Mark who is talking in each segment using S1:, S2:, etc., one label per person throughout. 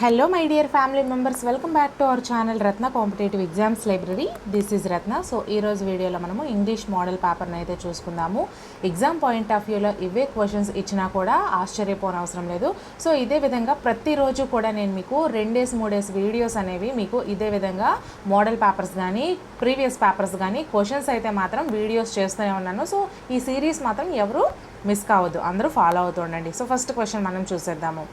S1: Hello my dear family members welcome back to our channel Ratna competitive exams library this is Ratna so ఈరోజు వీడియోలో మనము English model పేపర్ని అయితే చూసుకుందాము exam point of వ్యూలో ఇవే క్వశ్చన్స్ ఇచ్చినా కూడా ఆశ్చర్యపోనవసరం లేదు సో ఇదే విధంగా ప్రతిరోజు కూడా నేను మీకు రెండేస్ మూడేస్ వీడియోస్ అనేవి మీకు ఇదే విధంగా మోడల్ పేపర్స్ కానీ ప్రీవియస్ పేపర్స్ కానీ క్వశ్చన్స్ అయితే మాత్రం వీడియోస్ చేస్తూనే ఉన్నాను సో ఈ సిరీస్ మాత్రం ఎవరు మిస్ కావద్దు అందరూ ఫాలో ఉండండి సో ఫస్ట్ క్వశ్చన్ మనం చూసేద్దాము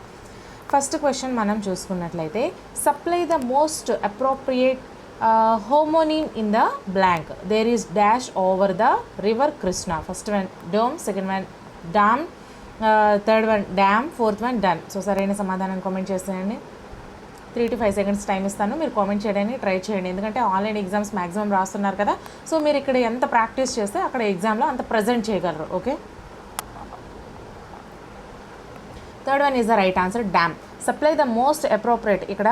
S1: ఫస్ట్ క్వశ్చన్ మనం చూసుకున్నట్లయితే supply the most appropriate homonym in the blank there is dash over the river Krishna first one dome second one dam third one dam fourth one done so సరైన సమాధానం comment చేస్తానండి three two five seconds time ఇస్తాను మీరు comment చేయడానికి try చేయండి ఎందుకంటే online exams maximum రాస్తున్నారు కదా సో మీరు ఇక్కడ ఎంత ప్రాక్టీస్ చేస్తే అక్కడ ఎగ్జామ్లో అంత ప్రజెంట్ చేయగలరు okay third one is the right answer dam supply the most appropriate ఇక్కడ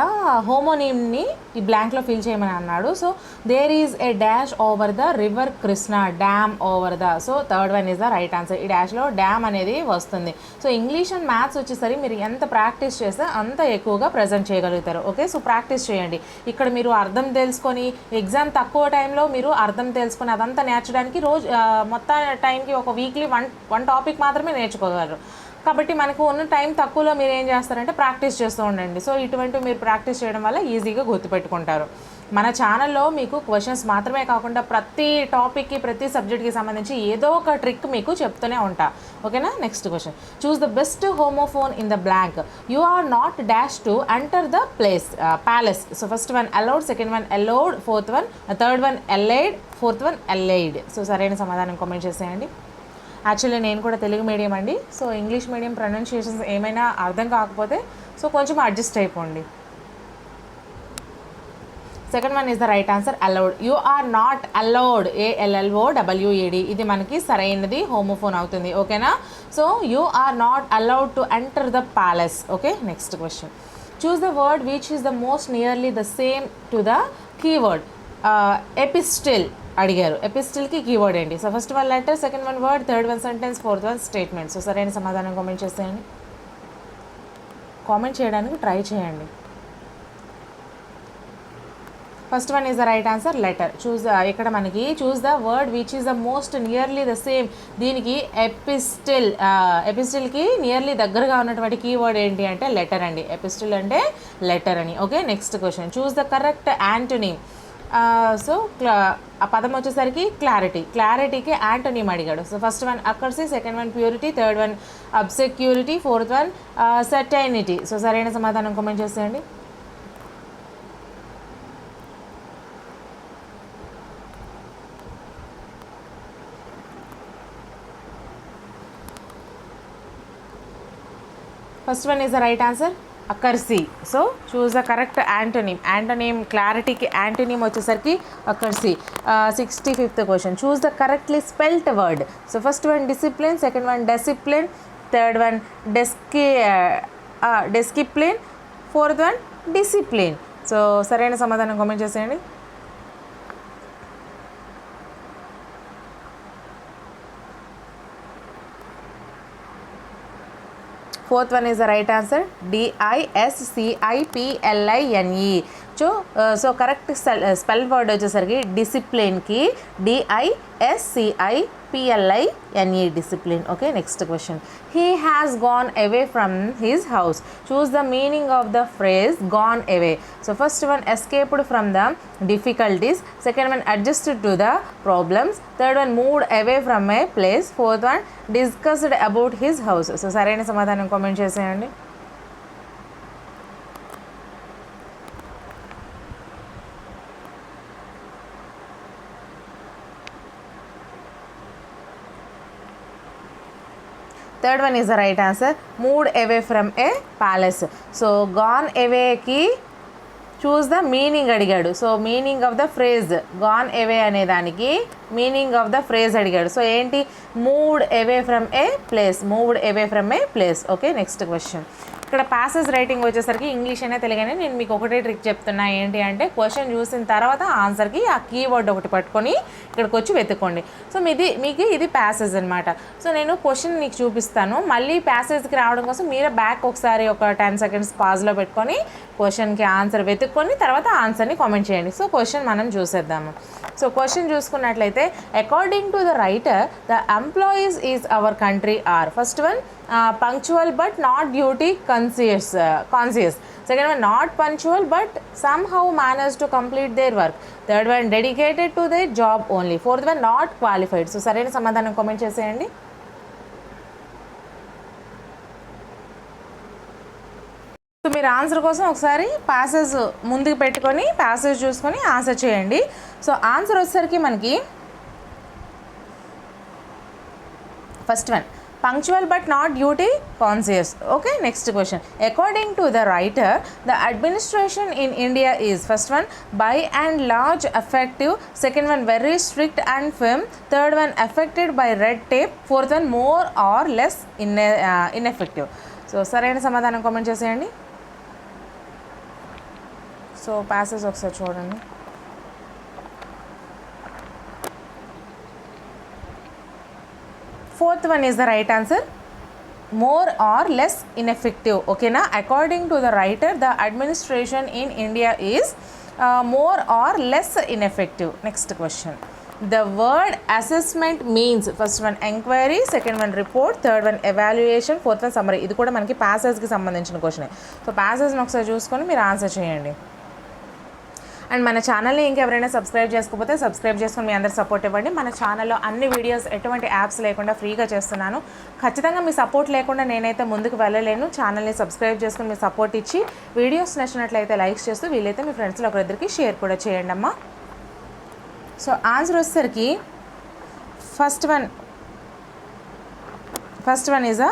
S1: హోమోనీమ్ని ఈ బ్లాంక్లో ఫిల్ చేయమని అన్నాడు so there is a dash over the river Krishna dam over the so third one is the right answer ఈ డ్యాష్లో dam అనేది వస్తుంది సో ఇంగ్లీష్ అండ్ మ్యాథ్స్ వచ్చేసరి మీరు ఎంత ప్రాక్టీస్ చేస్తే అంత ఎక్కువగా ప్రజెంట్ చేయగలుగుతారు ఓకే సో ప్రాక్టీస్ చేయండి ఇక్కడ మీరు అర్థం తెలుసుకొని ఎగ్జామ్ తక్కువ టైంలో మీరు అర్థం తెలుసుకొని అదంతా నేర్చడానికి రోజు మొత్తం టైంకి ఒక వీక్లీ వన్ వన్ టాపిక్ మాత్రమే నేర్చుకోగలరు కాబట్టి మనకు ఉన్న టైం తక్కువలో మీరు ఏం చేస్తారంటే ప్రాక్టీస్ చేస్తూ ఉండండి సో ఇటువంటి మీరు ప్రాక్టీస్ చేయడం వల్ల ఈజీగా గుర్తుపెట్టుకుంటారు మన ఛానల్లో మీకు క్వశ్చన్స్ మాత్రమే కాకుండా ప్రతి టాపిక్కి ప్రతి సబ్జెక్ట్కి సంబంధించి ఏదో ఒక ట్రిక్ మీకు చెప్తూనే ఉంటా ఓకేనా next question choose the best homophone in the blank you are not dash to enter the place palace so first one aloud second one allowed fourth one third one allied fourth one allied so సరైన సమాధానం comment చేసేయండి actually నేను కూడా Telugu medium అండి so English medium pronunciations ఏమైనా అర్థం కాకపోతే so కొంచెం అడ్జస్ట్ అయిపోండి second one is the right answer allowed you are not allowed A L L O W E D ఇది మనకి సరైనది హోమోఫోన్ అవుతుంది ఓకేనా so you are not allowed to enter the palace okay next question choose the word which is the most nearly the same to the keyword epistle అడిగారు ఎపిస్టిల్కి keyword ఏంటి so first one letter second one word third one sentence fourth one statement so సరైన సమాధానం comment చేసేయండి comment చేయడానికి try చేయండి first one is the right answer letter choose ఇక్కడ మనకి choose the word which is the most nearly the same దీనికి epistle ఎపిస్టిల్కి nearly దగ్గరగా ఉన్నటువంటి కీవర్డ్ ఏంటి అంటే లెటర్ అండి ఎపిస్టిల్ అంటే లెటర్ అని okay next question choose the correct antonym so క్లా ఆ పదం వచ్చేసరికి క్లారిటీ క్లారిటీకి యాంటోనియం అడిగాడు so first one accuracy second one purity third one obscurity fourth one certainty so సరైన సమాధానం కొమ్మని చేసేయండి first one is the right answer accuracy so choose the correct antonym antonym క్లారిటీకి antonym వచ్చేసరికి కర్సీ sixty fifth question choose the correctly spelt word so first one discipline second one discipline third one డెస్కి discipline fourth one discipline so సరైన సమాధానం comment చేసేయండి Fourth one is the right answer D I S C I P L I N E. So so correct spell word వచ్చేసరికి డిసిప్లిన్కి D I S C I P L I N E discipline okay next question he has gone away from his house choose the meaning of the phrase gone away so first one escaped from the difficulties second one adjusted to the problems third one moved away from a place fourth one discussed about his house so సరైన సమాధానం comment చేసేయండి third one is the right answer moved away from a palace so gone అవేకి choose the meaning అడిగాడు so meaning of the phrase gone away అనే దానికి meaning of the phrase అడిగాడు so ఏంటి moved away from a place moved away from a place okay next question ఇక్కడ passes writing వచ్చేసరికి English అయినా తెలుగైనా నేను మీకు ఒకటే ట్రిక్ చెప్తున్నా ఏంటి అంటే క్వశ్చన్ చూసిన తర్వాత ఆన్సర్కి ఆ కీవర్డ్ ఒకటి పట్టుకొని ఇక్కడికి వచ్చి వెతుక్కోండి సో మీది మీకు ఇది ప్యాసేజ్ అనమాట సో నేను క్వశ్చన్ మీకు చూపిస్తాను మళ్ళీ ప్యాసేజ్కి రావడం కోసం మీరు బ్యాక్ ఒకసారి ఒక టెన్ సెకండ్స్ పాజ్లో పెట్టుకొని క్వశ్చన్కి ఆన్సర్ వెతుక్కొని తర్వాత ఆన్సర్ని కామెంట్ చేయండి సో క్వశ్చన్ మనం చూసేద్దాము సో క్వశ్చన్ చూసుకున్నట్లయితే according to the writer the employees is our country are first one punctual but not duty conscious conscious second one not punctual but somehow manage to complete their work third one dedicated to their job only fourth one not qualified so సరైన సమాధానం comment చేసేయండి so మీరు answer కోసం ఒకసారి passage ముందుకు పెట్టుకొని passage చూసుకొని answer చేయండి సో ఆన్సర్ వచ్చేసరికి మనకి first one punctual but not duty conscious okay next question according to the writer the administration in india is first one by and large effective second one very strict and firm third one affected by red tape fourth one more or less in, uh, ineffective so సరైన సమాధానం comment చేసేయండి so passage ఒకసారి చూడండి fourth one is the right answer more or less ineffective ఓకేనా according to the writer the administration in India is more or less ineffective next question the word assessment means first one enquiry second one report third one evaluation fourth one summary ఇది కూడా మనకి ప్యాసేజ్కి సంబంధించిన question so ప్యాసేజ్ని ఒకసారి చూసుకొని మీరు answer చేయండి and మన ఛానల్ని ఇంకెవరైనా సబ్స్క్రైబ్ చేసుకోకపోతే సబ్స్క్రైబ్ చేసుకుని మీ అందరు సపోర్ట్ ఇవ్వండి మన ఛానల్లో అన్ని వీడియోస్ ఎటువంటి యాప్స్ లేకుండా ఫ్రీగా చేస్తున్నాను ఖచ్చితంగా మీ సపోర్ట్ లేకుండా నేనైతే ముందుకు వెళ్ళలేను ఛానల్ని సబ్స్క్రైబ్ చేసుకుని మీ సపోర్ట్ ఇచ్చి వీడియోస్ నచ్చినట్లయితే లైక్స్ చేస్తూ వీలైతే మీ ఫ్రెండ్స్లో ఒకరిద్దరికి షేర్ కూడా చేయండి అమ్మా సో ఆన్సర్ వచ్చేసరికి first one first one is uh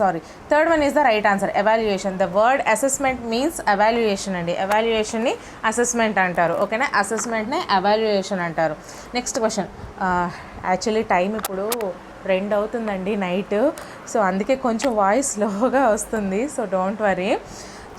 S1: sorry third one is the right answer evaluation the word assessment means evaluation అండి ఎవాల్యుయేషన్ని అసెస్మెంట్ అంటారు ఓకేనా అసెస్మెంట్ని ఎవాల్యుయేషన్ అంటారు నెక్స్ట్ క్వశ్చన్ యాక్చువల్లీ టైం ఇప్పుడు రెండు అవుతుందండి నైట్ సో అందుకే కొంచెం వాయిస్ లోగా వస్తుంది so don't worry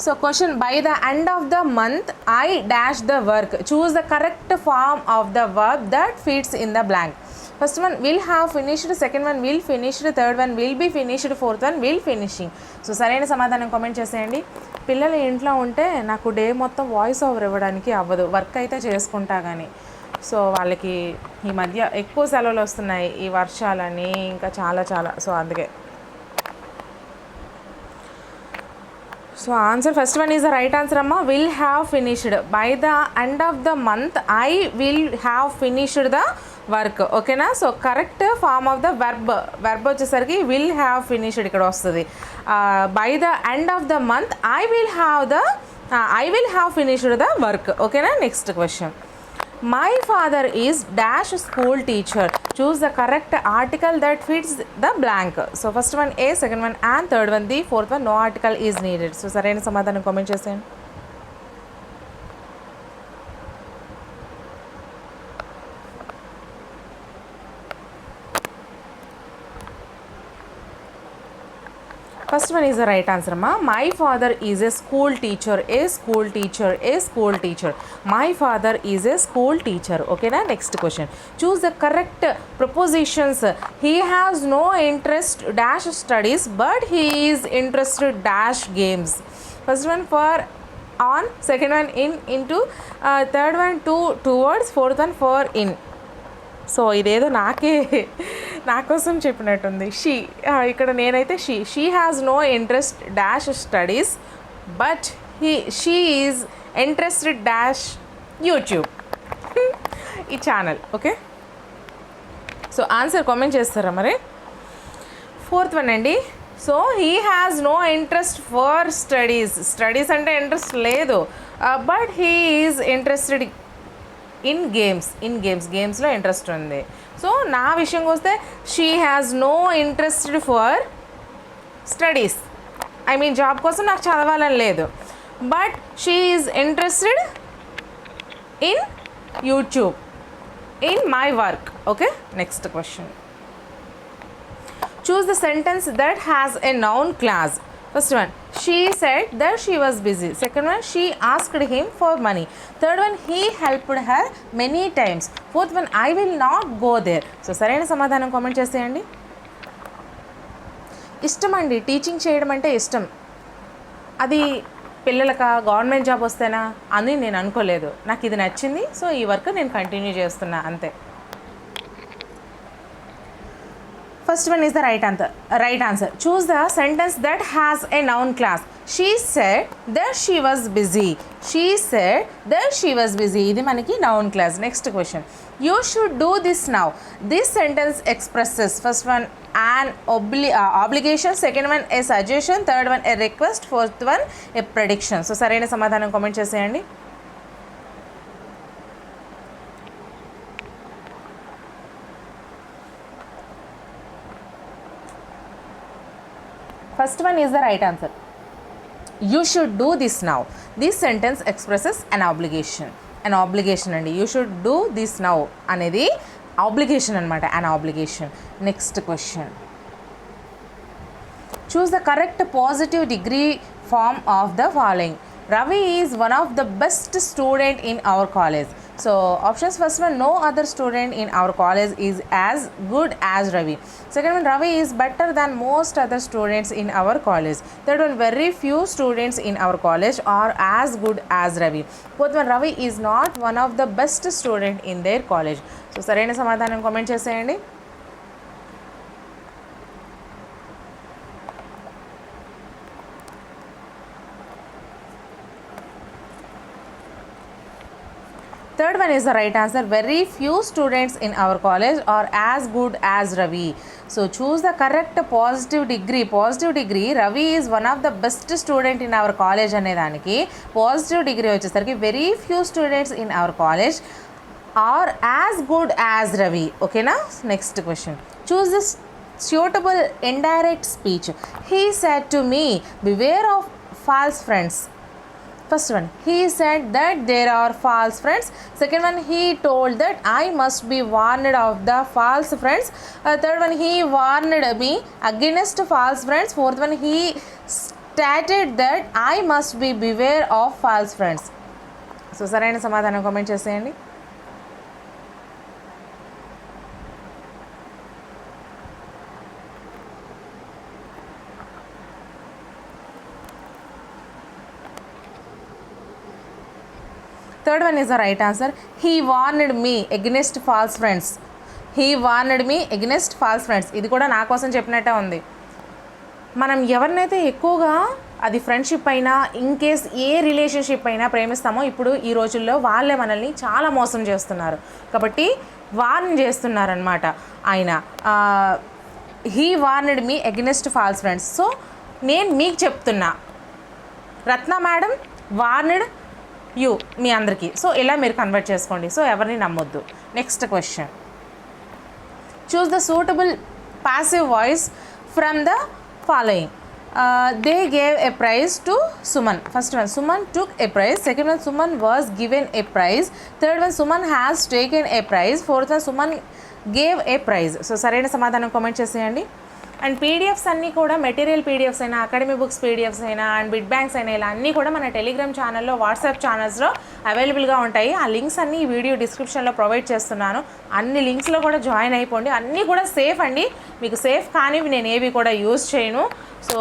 S1: so question by the end of the month I dash the work choose the correct form of the work that fits in the blank first one will have finished second one will finished third one will be finished fourth one will finishing so సరైన సమాధానం comment చేసేయండి పిల్లలు ఇంట్లో ఉంటే నాకు day మొత్తం voice over ఇవ్వడానికి అవ్వదు వర్క్ అయితే చేసుకుంటా కానీ సో వాళ్ళకి ఈ మధ్య ఎక్కువ సెలవులు వస్తున్నాయి ఈ వర్షాలని ఇంకా చాలా చాలా సో అందుకే so answer first one is the right answer అమ్మ will have finished by the end of the month I will have finished the work ఓకేనా so correct form of the verb verb వచ్చేసరికి will have finished ఇక్కడ వస్తుంది by the end of the month I will have the I will have finished the work ఓకేనా next question my father is dash school teacher choose the correct article that fits the blank so first one a second one and third one the fourth one no article is needed so సరైన సమాధానం comment చేసేయండి first one is the right answer అమ్మా my father is a school teacher a school teacher a school teacher my father is a school teacher ఓకేనా next question choose the correct prepositions he has no interest dash studies but he is interested dash games first one for on second one in in to third one to towards fourth one for in so ఇదేదో నాకే నా కోసం చెప్పినట్టుంది she ఇక్కడ నేనైతే she she has no interest dash studies but he she is interested dash YouTube ఈ channel okay so answer comment చేస్తారా మరి ఫోర్త్ వన్ అండి so he has no interest for studies studies అంటే ఇంట్రెస్ట్ లేదు but he is interested in games in games గేమ్స్లో interest ఉంది so నా విషయంకి వస్తే she has no interested for studies I mean job కోసం నాకు చదవాలని లేదు but she is interested in YouTube in my work okay next question choose the sentence that has a noun clause first one she said that she was busy second one she asked him for money third one he helped her many times fourth one I will not go there so సరైన సమాధానం comment చేసేయండి ఇష్టం అండి teaching చేయడం అంటే ఇష్టం అది పిల్లలక government job వస్తేనా అని నేను అనుకోలేదు నాకు ఇది నచ్చింది సో ఈ వర్క్ నేను కంటిన్యూ చేస్తున్నా అంతే first one is the right answer right answer choose the sentence that has a noun clause she said the she was busy she said the she was busy ఇది మనకి noun clause next question you should do this now this sentence expresses first one an ఒబ్లి obligation second one a suggestion third one a request fourth one a prediction so సరైన సమాధానం comment చేసేయండి first one is the right answer you should do this now this sentence expresses an obligation an obligation and you should do this now అనేది obligation అన్నమాట an obligation next question choose the correct positive degree form of the following ravi is one of the best student in our college so options first one no other student in our college is as good as Ravi second one Ravi is better than most other students in our college third one very few students in our college are as good as Ravi fourth one Ravi is not one of the best student in their college so సరైన సమాధానం comment చేసేయండి one is the right answer. Very few students in our college are as good as Ravi. So choose the correct positive degree. Positive degree. Ravi is one of the best student in our college అనేదానికి positive degree వచ్చేసరికి very few students in our college are as good as Ravi ఓకేనా next question choose this suitable indirect speech. He said to me, Beware of false friends. first one he said that there are false friends second one he told that i must be warned of the false friends uh, third one he warned me against false friends fourth one he stated that i must be beware of false friends so సరైన సమాధానం comment చేసేయండి third one is the right answer he warned me against false friends he warned me against false friends ఇది కూడా నా కోసం చెప్పినట్టే ఉంది మనం ఎవరినైతే ఎక్కువగా అది ఫ్రెండ్షిప్ అయినా ఇన్ కేస్ ఏ రిలేషన్షిప్ అయినా ప్రేమిస్తామో ఇప్పుడు ఈ రోజుల్లో వాళ్ళే మనల్ని చాలా మోసం చేస్తున్నారు కాబట్టి వార్న్ చేస్తున్నారనమాట ఆయన he warned me against false friends so నేను మీకు చెప్తున్నా రత్న మేడం వార్నెడ్ యూ మీ అందరికీ సో ఇలా మీరు కన్వర్ట్ చేసుకోండి సో ఎవరిని నమ్మొద్దు next question choose the suitable passive voice from the following they gave a prize to Suman first one Suman took a prize second one Suman was given a prize third one Suman has taken a prize fourth one Suman gave a prize so సరైన సమాధానం comment చేసేయండి and PDFs అన్నీ కూడా material PDFs అయినా academy books PDFs అయినా and bit banks అయినా ఇలా అన్నీ కూడా మన టెలిగ్రామ్ ఛానల్లో వాట్సాప్ ఛానల్స్లో అవైలబుల్గా ఉంటాయి ఆ లింక్స్ అన్నీ ఈ వీడియో డిస్క్రిప్షన్లో ప్రొవైడ్ చేస్తున్నాను అన్ని లింక్స్లో కూడా జాయిన్ అయిపోండి అన్నీ కూడా సేఫ్ అండి మీకు సేఫ్ కానివి నేను ఏవి కూడా యూజ్ చేయను సో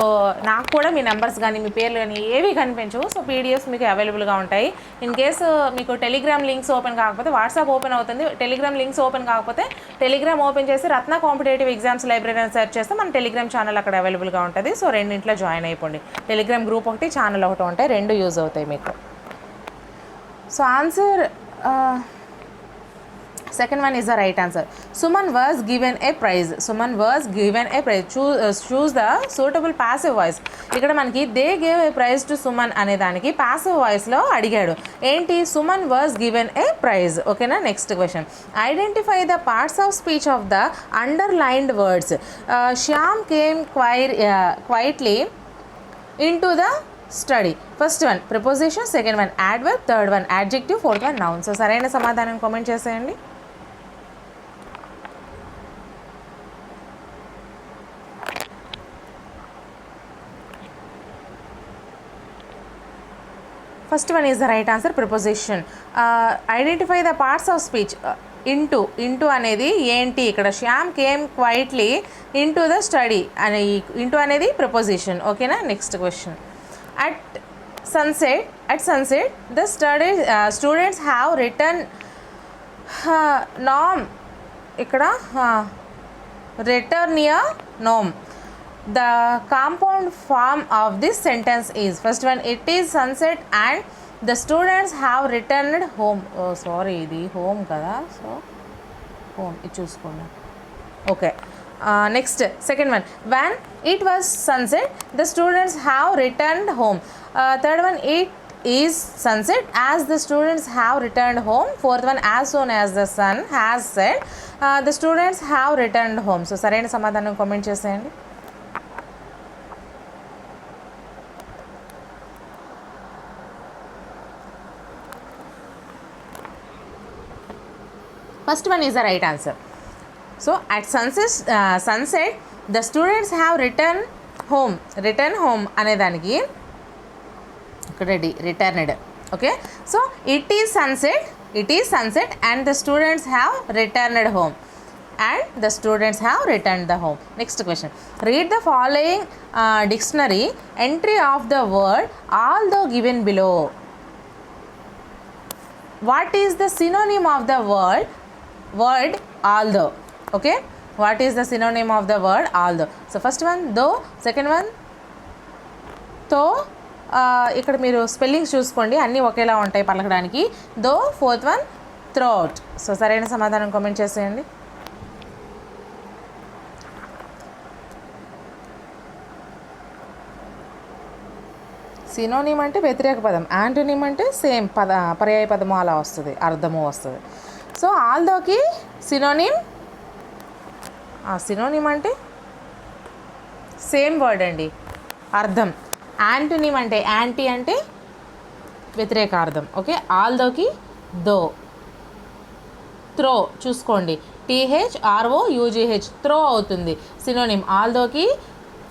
S1: నాకు కూడా మీ నెంబర్స్ కానీ మీ పేర్లు కానీ ఏవి కనిపించవు సో పీడిఎఫ్స్ మీకు అవైలబుల్గా ఉంటాయి ఇన్ కేసు మీకు టెలిగ్రామ్ లింక్స్ ఓపెన్ కాకపోతే వాట్సాప్ ఓపెన్ అవుతుంది టెలిగ్రామ్ లింక్స్ ఓపెన్ కాకపోతే టెలిగ్రామ్ ఓపెన్ చేసి రత్న కాంపిటేటివ్ ఎగ్జామ్స్ లైబ్రరీ అని సెర్చ్ చేస్తే మన టెలిగ్రామ్ ఛానల్ అక్కడ అవైలబుల్గా ఉంటుంది సో రెండింట్లో జాయిన్ అయిపోండి టెలిగ్రామ్ గ్రూప్ ఒకటి ఛానల్ ఒకటి ఉంటాయి రెండు యూజ్ అవుతాయి మీకు so answer second one is the right answer Suman was given a prize Suman was given a prize chew choose the suitable passive voice ఇక్కడ మనకి they gave a prize to Suman అనే దానికి passive వాయిస్లో అడిగాడు ఏంటి Suman was given a prize ఓకేనా next question identify the parts of speech of the underlined words Shyam came choir quietly into the study first one preposition second one add one third one adjective fourth one noun so సరైన సమాధానం comment చేసేయండి first one is the right answer preposition identify the parts of speech into into అనేది ఏంటి ఇక్కడ Shyam came quietly into the study అనే into అనేది preposition ఓకేనా next question at sunset at sunset the study students have return నామ్ ఇక్కడ return yeah home the compound form of this sentence is first one it is sunset and the students have returned home sorry ఇది home కదా so home ఇది చూసుకోండి okay next second one one it was sunset the students have returned home third one it is sunset as the students have returned home fourth one as soon as the sun has set the students have returned home so సరైన సమాధానం comment చేసేయండి First one is the right answer. So at sunset, uh, the students have returned home anedaaniki returned. Okay, so it is sunset and the students have returned home. And the students have returned the home. Next question. Read the following uh, dictionary entry of the word although given below. What is the synonym of the word word all okay what is the synonym of the word although so first one though second one tho ఇక్కడ మీరు spellings చూసుకోండి అన్నీ ఒకేలా ఉంటాయి పలకడానికి though fourth one throat so సరైన సమాధానం comment చేసేయండి సినోనిమ్ అంటే వ్యతిరేక పదం యాంటోనిమ్ అంటే సేమ్ పద పర్యాయ పదము అలా వస్తుంది అర్థము వస్తుంది సో ఆల్దోకి సినోనిమ్ సినోనిమ్ అంటే సేమ్ వర్డ్ అండి అర్థం యాంటోనిమ్ అంటే యాంటీ అంటే వ్యతిరేకార్థం ఓకే ఆల్దోకి దో త్రో చూసుకోండి T H R O U G H through అవుతుంది సినోనిమ్ ఆల్దోకి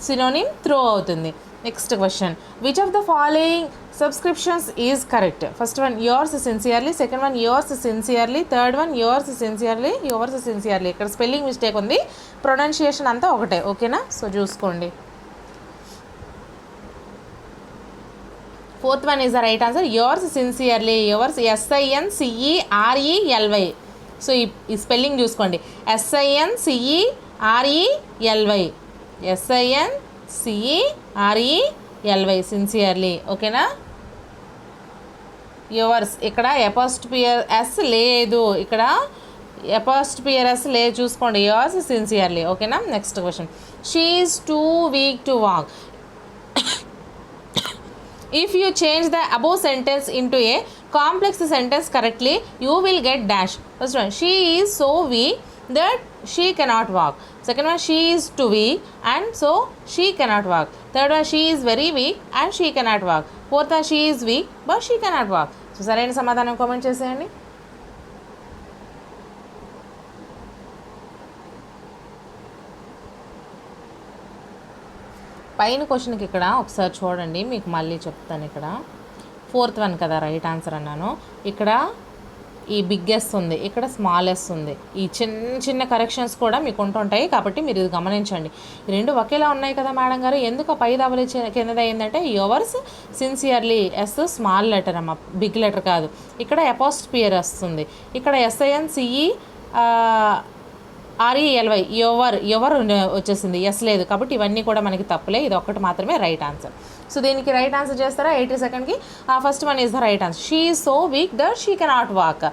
S1: సినోనిమ్ త్రో అవుతుంది next question which of the following subscriptions is correct first one yours sincerely second one yours sincerely third one yours sincerely yours sincerely ఇక్కడ spelling mistake ఉంది pronunciation అంతా ఒకటే ఓకేనా so చూసుకోండి fourth one is the right answer yours S I N yours SIN సిఈఆర్ఈఎల్వై so ఈ spelling చూసుకోండి S I N C E R E L Y S I N C E R E L Y sincerely ఓకేనా yours ఇక్కడ apostrophe S లేదు ఇక్కడ apostrophe S లే చూసుకోండి yours sincerely ఓకేనా next question she is too weak to walk if you change the above sentence into a complex sentence correctly you will get dash first she is so weak that she cannot walk Second one, she is too weak and so she cannot walk. Third one, she is very weak and she cannot walk. Fourth one, she is weak but she cannot walk. So సరైన సమాధానం comment చేసేయండి పైన క్వశ్చన్కి ఇక్కడ ఒకసారి చూడండి మీకు మళ్ళీ చెప్తాను ఇక్కడ ఫోర్త్ వన్ కదా రైట్ ఆన్సర్ అన్నాను ఇక్కడ ఈ బిగ్గెస్ట్ ఉంది ఇక్కడ స్మాలెస్ట్ ఉంది ఈ చిన్న చిన్న కరెక్షన్స్ కూడా మీకు ఉంటుంటాయి కాబట్టి మీరు ఇది గమనించండి ఈ రెండు ఒకేలా ఉన్నాయి కదా మేడం గారు ఎందుకు పై దవలి కిందది అయిందంటే yours sincerely S small letter అమ్మ బిగ్ లెటర్ కాదు ఇక్కడ పియర్ వస్తుంది ఇక్కడ S I N C E R E L Y e ఎవర్ ఎవరు వచ్చేసింది ఎస్ లేదు కాబట్టి ఇవన్నీ కూడా మనకి తప్పులే ఇది ఒక్కటి మాత్రమే రైట్ ఆన్సర్ సో దీనికి రైట్ ఆన్సర్ చేస్తారా ఎయిటీ సెకండ్కి ఆ first one is the right answer she is so weak that she cannot walk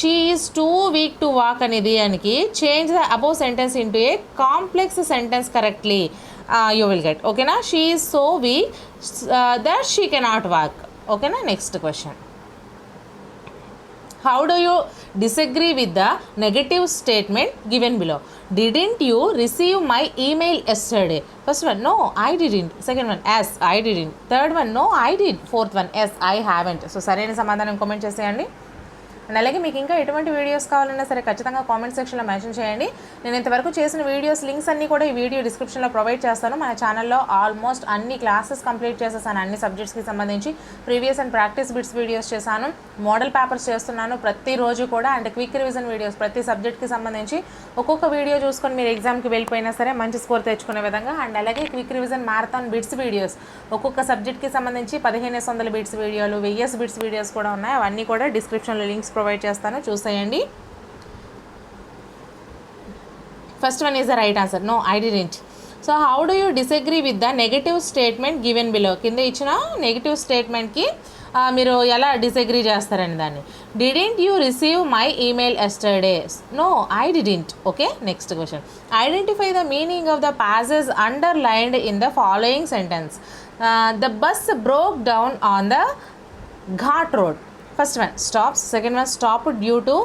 S1: she is too weak to walk అనేది దానికి change the above sentence into a complex sentence correctly you will get ఓకేనా she is so weak that she cannot walk ఓకేనా next question how do you disagree with the negative statement given below didn't you receive my email yesterday first one no I didn't second one yes I didn't third one no I did fourth one yes I haven't so సరైన సమాధానం comment చేసేయండి and అలాగే మీకు ఇంకా ఎటువంటి videos కావాలన్నా సరే ఖచ్చితంగా కామెంట్ సెక్షన్లో మెన్షన్ చేయండి నేను ఇంతవరకు చేసిన వీడియోస్ లింక్స్ అన్నీ కూడా ఈ వీడియో డిస్క్రిప్షన్లో ప్రొవైడ్ చేస్తాను మన ఛానల్లో ఆల్మోస్ట్ అన్ని క్లాసెస్ కంప్లీట్ చేసేసాను అన్ని సబ్జెక్ట్స్కి సంబంధించి previous and practice bits videos చేశాను మోడల్ పేపర్స్ చేస్తున్నాను ప్రతిరోజు కూడా అండ్ క్విక్ రివిజన్ వీడియోస్ ప్రతి సబ్జెక్ట్కి సంబంధించి ఒక్కొక్క వీడియో చూసుకొని మీరు ఎగ్జామ్కి వెళ్ళిపోయినా సరే మంచి స్కోర్ తెచ్చుకునే విధంగా అండ్ అలాగే quick revision marathon bits videos ఒక్కొక్క సబ్జెక్ట్కి సంబంధించి పదిహేను వందల బిట్స్ వీడియోలు వెయ్యస్ బిట్స్ వీడియోస్ కూడా ఉన్నాయి అవన్నీ కూడా డిస్క్రిప్షన్లో లింక్స్ ప్రొవైడ్ చేస్తానో చూసేయండి first one is the right answer no I didn't so how do you disagree with the negative statement given below కింద ఇచ్చిన నెగటివ్ స్టేట్మెంట్కి మీరు ఎలా డిసగ్రీ చేస్తారని దాన్ని didn't you receive my email yesterday no I didn't okay next question identify the meaning of the underlined in the following sentence the bus broke down on the ghat road first one stops second one stop due to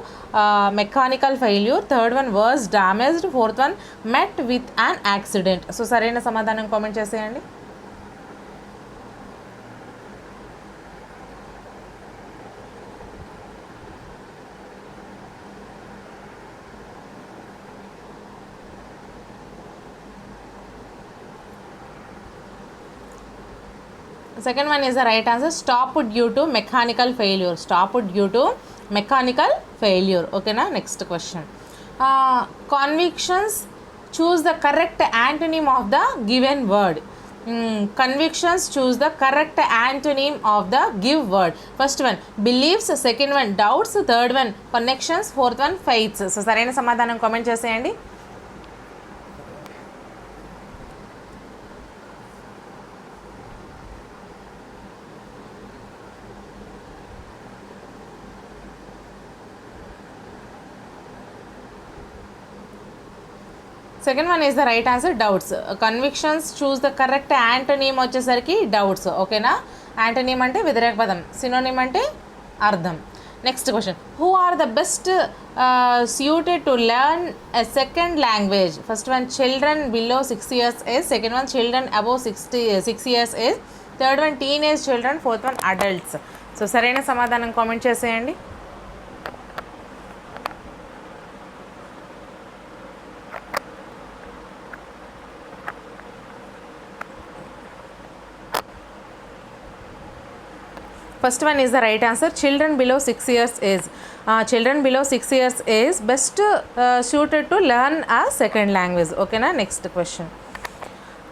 S1: mechanical failure third one was damaged fourth one met with an accident so సరైన సమాధానం comment చేసేయండి second one is the right answer stop due to mechanical failure stop due to mechanical failure ఓకేనా next question convictions choose the correct antonym of the given word convictions choose the correct antonym of the give word first one believes second one doubts third one connections fourth one fights so సరైన సమాధానం comment చేసేయండి second one is the right answer doubts convictions choose the correct antonym వచ్చేసరికి doubts ఓకేనా antonym అంటే వ్యతిరేక పదం synonym అంటే అర్థం next question who are the best suited to learn a second language first one children below six years age second one children above sixty six years age third one teenage children fourth one adults so సరైన సమాధానం comment చేసేయండి first one is the right answer children below six years age children below six years age best suited to learn a second language ఓకేనా next question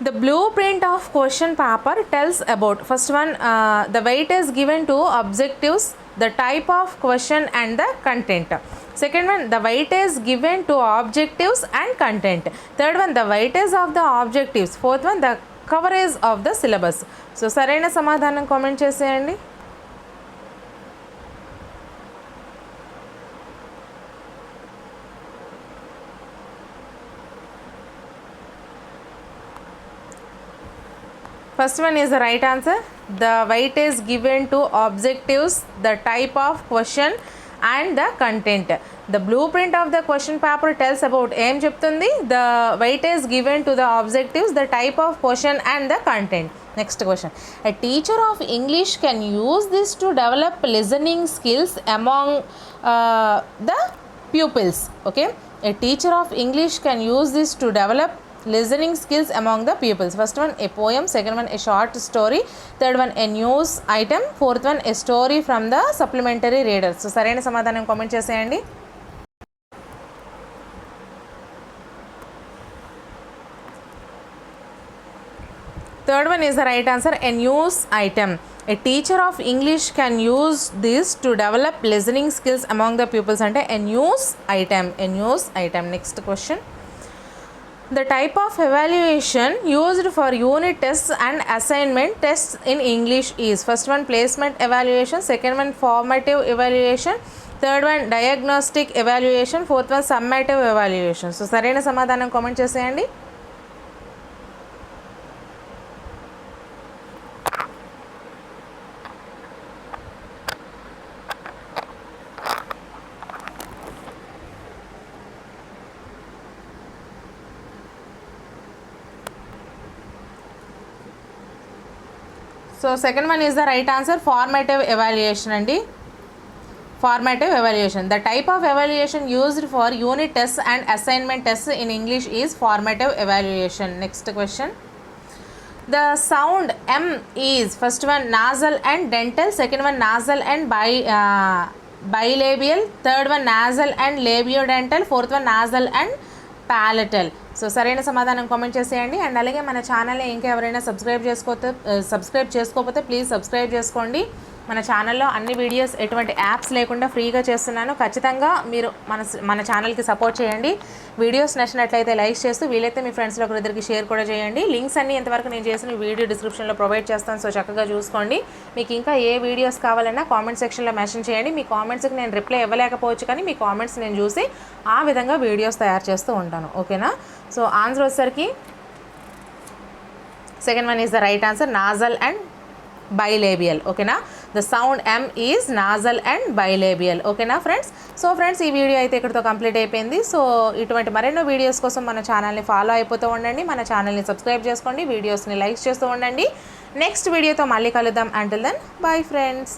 S1: the blueprint of question paper tells about first one the weight is given to objectives the type of question and the content second one the is given to objectives and content third one the weightage of the objectives fourth one the coverage of the syllabus so సరైన సమాధానం comment చేసేయండి First one is the right answer. The weightage given to objectives, the type of question and the content. The blueprint of the question paper tells about ఏం చెప్తుంది the weightage given to the objectives, the type of question and the content. Next question. A teacher of English can use this to develop listening skills among uh, the pupils. Okay. A teacher of English can use this to develop listening skills among the pupils. First one, a poem. Second one, a short story. Third one, a news item. Fourth one, a story from the supplementary readers. So, సరైన సమాధానం comment చేసేయండి third one is the right answer a news item a teacher of English can use this to develop listening skills among the peoples అంటే a news item a news item next question The type of evaluation used for unit tests and assignment tests in English is first one placement evaluation, second one formative evaluation, third one diagnostic evaluation fourth one summative evaluation so సరైన సమాధానం comment చేసేయండి so second one is the right answer formative evaluation అండి formative evaluation the type of evaluation used for unit tests and assignment tests in english is formative evaluation next question the sound m is first one nasal and dental second one nasal and bi uh, bilabial third one nasal and labiodental fourth one nasal and palatal so సరైన సమాధానం comment చేసేయండి and అలాగే మన ఛానల్ని ఇంకా ఎవరైనా subscribe చేసుకోతే subscribe uh, చేసుకోకపోతే ప్లీజ్ సబ్స్క్రైబ్ చేసుకోండి మన ఛానల్లో అన్ని వీడియోస్ ఎటువంటి యాప్స్ లేకుండా ఫ్రీగా చేస్తున్నాను ఖచ్చితంగా మీరు మన మన ఛానల్కి సపోర్ట్ చేయండి వీడియోస్ నచ్చినట్లయితే లైక్ చేస్తూ వీలైతే మీ ఫ్రెండ్స్లో ఒకరిద్దరికి షేర్ కూడా చేయండి లింక్స్ అన్ని ఇంతవరకు నేను చేసిన వీడియో డిస్క్రిప్షన్లో ప్రొవైడ్ చేస్తాను సో చక్కగా చూసుకోండి మీకు ఇంకా ఏ వీడియోస్ కావాలన్నా కామెంట్ సెక్షన్లో మెన్షన్ చేయండి మీ కామెంట్స్కి నేను రిప్లై ఇవ్వలేకపోవచ్చు కానీ మీ కామెంట్స్ నేను చూసి ఆ విధంగా వీడియోస్ తయారు చేస్తూ ఉంటాను ఓకేనా సో ఆన్సర్ వచ్చేసరికి second one is the right answer nasal and bilabial ఓకేనా the sound M is nasal and bilabial ఓకేనా ఫ్రెండ్స్ సో ఫ్రెండ్స్ ఈ వీడియో అయితే ఇక్కడితో కంప్లీట్ అయిపోయింది సో ఇటువంటి మరెన్నో వీడియోస్ కోసం మన ఛానల్ని ఫాలో అయిపోతూ ఉండండి మన ఛానల్ని సబ్స్క్రైబ్ చేసుకోండి వీడియోస్ని లైక్ చేస్తూ ఉండండి నెక్స్ట్ వీడియోతో మళ్ళీ కలుద్దాం అంటిల్ దెన్ బాయ్ ఫ్రెండ్స్